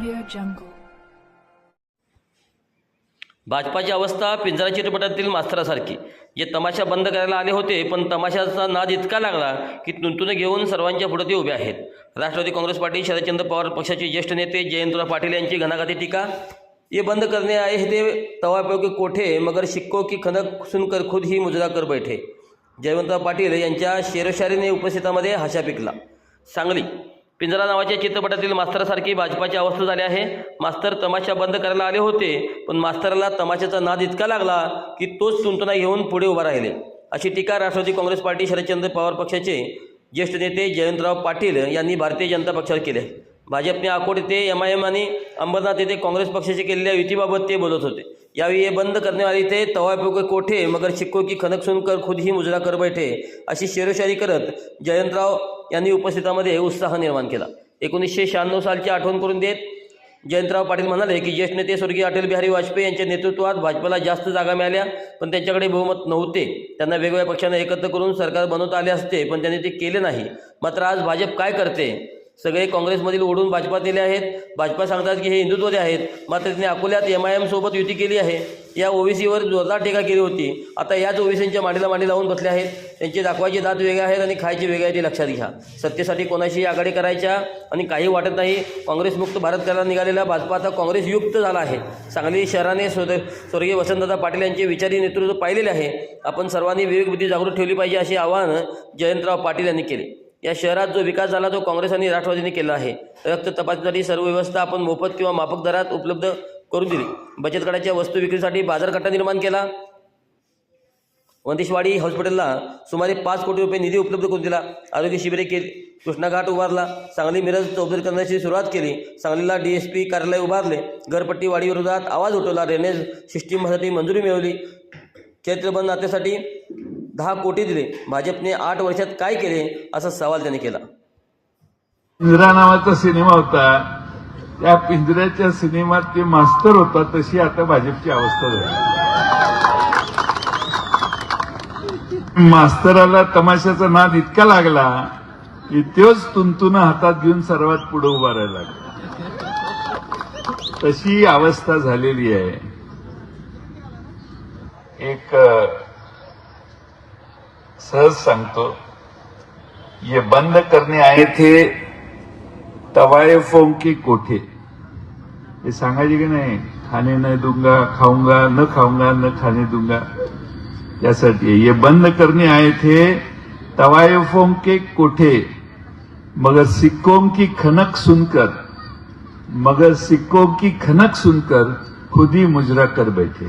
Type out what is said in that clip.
jungle. भाजपाची अवस्था पिंजरा चित्रपटातील मास्तरासारखी. जे तमाशा बंद करायला आले होते पण तमाशाचा नाद इतका लागला की तुंतुने घेऊन सर्वांच्या पुढे ते उभे आहेत. राष्ट्रवादी काँग्रेस पार्टी शरदचंद्र पवार पक्षाचे ज्येष्ठ नेते जयंतराव पाटील यांची घणाघाती टीका. ये बंद करने आए ते तवापैकी के कोठे मगर शिक्को की खनक सुनकर खुद ही मुजरा कर बैठे. जयवंतराव पाटील यांच्या शेरशारीने उपस्थितामध्ये हशा पिकला. सांगली पिंजरा नावाच्या चित्रपटातील मास्तरासारखी भाजपाची अवस्था झाली आहे. मास्तर तमाशा बंद करायला आले होते पण मास्तराला तमाशाचा नाद इतका लागला की तोच तुंतुना घेऊन पुढे उभा राहिले. अशी टीका राष्ट्रवादी काँग्रेस पार्टी शरदचंद्र पवार पक्षाचे ज्येष्ठ नेते जयंतराव पाटील यांनी भारतीय जनता पक्षावर केले. भाजपने अकोट येथे एम आय एम आणि अंबरनाथ येथे काँग्रेस पक्षाच्या केलेल्या युतीबाबत ते बोलत होते. यावेळी हे बंद करण्यावाली ते तवापे कोठे मगर शिक्को की खनक सुनकर खुद ही मुजरा कर बैठे अशी शेरोशारी करत जयंतराव यांनी उपस्थितामध्ये उत्साह निर्माण केला. एकोणीसशे शहाण्णव सालची आठवण करून देत जयंतराव पाटील म्हणाले की ज्येष्ठ नेते स्वर्गीय अटल बिहारी वाजपेयी यांच्या नेतृत्वात भाजपला जास्त जागा मिळाल्या पण त्यांच्याकडे बहुमत नव्हते. त्यांना वेगवेगळ्या पक्षांना एकत्र करून सरकार बनवता आले असते पण त्यांनी ते केले नाही. मात्र आज भाजप काय करते? सगळे काँग्रेसमधील ओढून भाजपात गेले आहेत. भाजपा सांगतात की हे हिंदुत्ववादी आहेत. मात्र त्यांनी अकोल्यात एम आय एमसोबत युती केली आहे. या ओबीसीवर जोरदार टीका केली होती. आता याच ओबीसींच्या मांडीला मांडी लावून बसले आहेत. त्यांचे दाखवायचे दात वेगळे आहेत आणि खायचे वेगळे आहेत ते लक्षात घ्या. सत्तेसाठी कोणाशी आघाडी करायच्या आणि काही वाटत नाही काँग्रेसमुक्त भारत करायला निघालेला भाजपा आता काँग्रेस युक्त झाला आहे. सांगली शहराने स्वर्ग स्वर्गीय वसंतदादा पाटील यांचे विचारी नेतृत्व पाहिलेले आहे. आपण सर्वांनी विवेकबुद्धी जागृत ठेवली पाहिजे असे आवाहन जयंतराव पाटील यांनी केले. या शहरात जो विकास झाला तो काँग्रेस आणि राष्ट्रवादीने केला आहे. रक्त तपासणीसाठी सर्व व्यवस्था आपण मोफत किंवा माफक दरात उपलब्ध करून दिली. बचत गटाच्या वस्तू विक्रीसाठी बाजारकट्टा निर्माण केला. वंदेशवाडी हॉस्पिटलला सुमारे पाच कोटी रुपये निधी उपलब्ध करून दिला. आरोग्य शिबिरे केली. कृष्णाघाट उभारला. सांगली मिरज चौधरी करण्याची सुरुवात केली. सांगलीला डी एस पी कार्यालय उभारले. घरपट्टी वाढीविरोधात आवाज उठवला. ड्रेनेज सिस्टीमसाठी मंजुरी मिळवली. चैत्रबंद नात्यासाठी दहा कोटी दिले. भाजपने आठ वर्षात काय केले? असा सवाल त्यांनी केला. पिंजरा नावाचा सिनेमा होता. त्या पिंजऱ्याच्या सिनेमात ते मास्तर होता तशी आता भाजपची अवस्था झाली. मास्तराला तमाशाचा नाद इतका लागला की तोच तुंतुन हातात घेऊन सर्वात पुढे उभा राहायला लागला. तशी अवस्था झालेली आहे. एक सहज सांगतो ये बंद करने आए थे तवायफों के कोठे? हे सांगायचे की नाही? खाने न दूंगा खाऊंगा न खाऊंगा न खाने दूंगा. यासाठी ये बंद करने आए थे तवायफों के कोठे? मगर सिक्कों की खनक सुनकर मगर सिक्कों की खनक सुनकर खुद ही मुजरा कर बैठे.